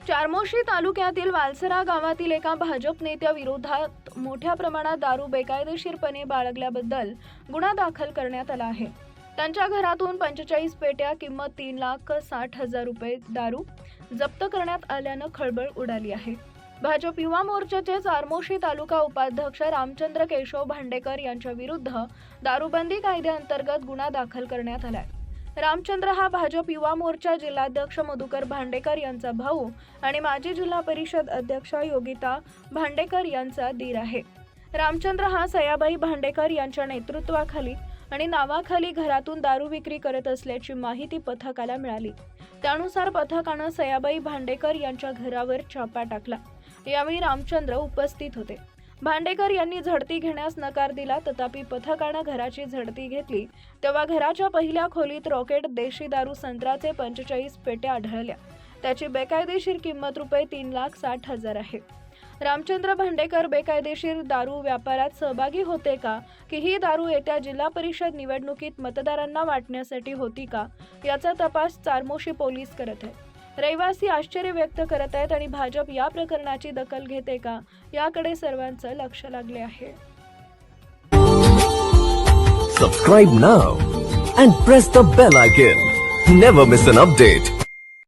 चारमोशी तालुक्यातील वालसरा गावातील एका भाजप नेत्याविरोधात मोठ्या प्रमाणात दारू बेकायदेशीरपणे बाळगल्याबद्दल गुन्हा दाखल करण्यात आला आहे. त्यांच्या घरातून पंचेचाळीस पेट्या किंमत तीन लाख साठ हजार रुपये दारू जप्त करण्यात आल्यानं खळबळ उडाली आहे. भाजप युवा मोर्चाचे चारमोशी तालुका उपाध्यक्ष रामचंद्र केशव भांडेकर यांच्या विरुद्ध दारूबंदी कायद्याअंतर्गत गुन्हा दाखल करण्यात आलाय. रामचंद्र हा भाजप युवा मोर्चा जिल्हाध्यक्ष मधुकर भांडेकर यांचा भाऊ आणि माजी जिल्हा परिषद अध्यक्ष योगिता भांडेकर यांचा दीर आहे. रामचंद्र हा सयाबाई भांडेकर यांच्या नेतृत्वाखाली आणि नावाखाली घरातून दारू विक्री करत असल्याची माहिती पथकाला मिळाली. त्यानुसार पथकानं सयाबाई भांडेकर यांच्या घरावर छापा टाकला. यावेळी रामचंद्र उपस्थित होते. भांडेकर यांनी झडती घेण्यास नकार दिला. तथापि पथकानं घराची झडती घेतली. तेव्हा घराच्या पहिल्या खोलीत रॉकेट देशी दारू संत्राचे पंचेचाळीस पेट्या आढळल्या. त्याची बेकायदेशीर किंमत रुपये तीन लाख साठ हजार आहे. रामचंद्र भांडेकर बेकायदेशीर दारू व्यापारात सहभागी होते का? की ही दारू येत्या जिल्हा परिषद निवडणुकीत मतदारांना वाटण्यासाठी होती का? याचा तपास चारमोशी पोलीस करत आहेत. रहिवासी आश्चर्य व्यक्त करत आहेत आणि भाजप या प्रकरणाची दखल घेते का? याकडे सर्वांचं लक्ष लागले आहे. Subscribe now and press the bell icon never miss an update